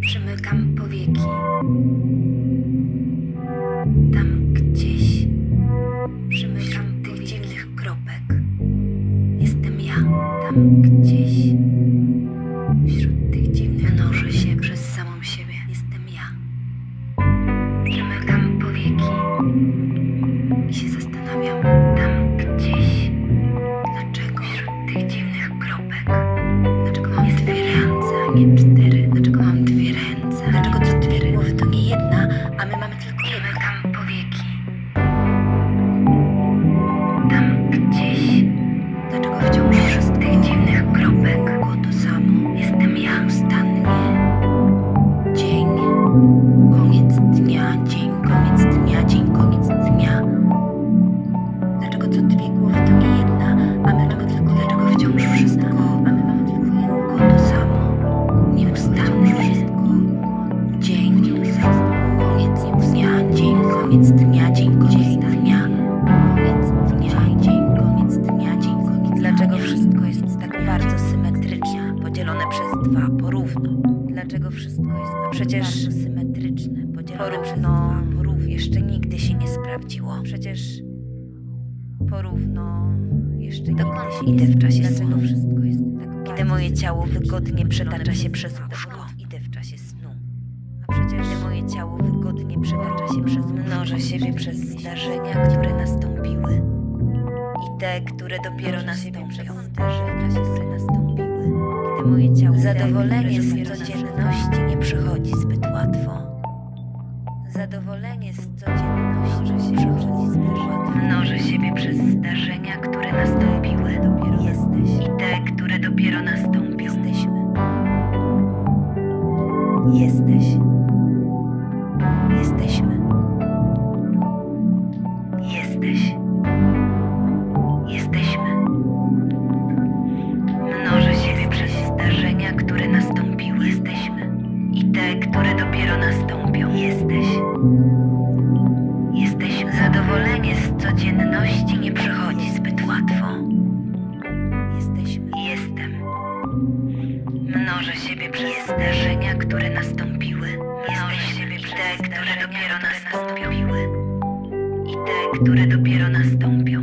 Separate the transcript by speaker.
Speaker 1: Przymykam powieki. Tam gdzieś przymykam tych dziwnych kropek. Jestem ja. Tam gdzieś wśród tych dziwnych mnożę się przez samą siebie. Jestem ja. Przymykam powieki i się zastanawiam. Tam gdzieś dlaczego wśród tych dziwnych kropek Dlaczego mam dwie ręce, a nie cztery? Bardzo symetryczne, podzielone przez dwa porówno? Dlaczego wszystko jest tak przecież bardzo symetryczne, podzielone przez dwa porówno? Jeszcze nigdy się nie sprawdziło. Przecież porówno jeszcze Dokąd idę w czasie snu? Wszystko jest tak Kiedy moje ciało wygodnie przetacza się przez łóżko. Idę w czasie snu. A przecież Kiedy moje ciało wygodnie przetacza się przez mnożę siebie przez zdarzenia, które nastąpiły. Te, które dopiero nastąpią. Zadowolenie z codzienności nie przychodzi zbyt łatwo. Zadowolenie z codzienności przychodzi zbyt łatwo. Mnożę siebie przez zdarzenia, które nastąpiły. Dopiero jesteś. I te, które dopiero nastąpią. Jesteśmy. Jesteś. Jesteśmy. Które dopiero nastąpią. Jesteś. Jesteśmy. Zadowolenie z codzienności nie przychodzi zbyt łatwo. Jesteśmy. Jestem. Mnożę siebie przez zdarzenia, które nastąpiły. Mnożę siebie przez te, które dopiero nastąpiły. I te, które dopiero nastąpią.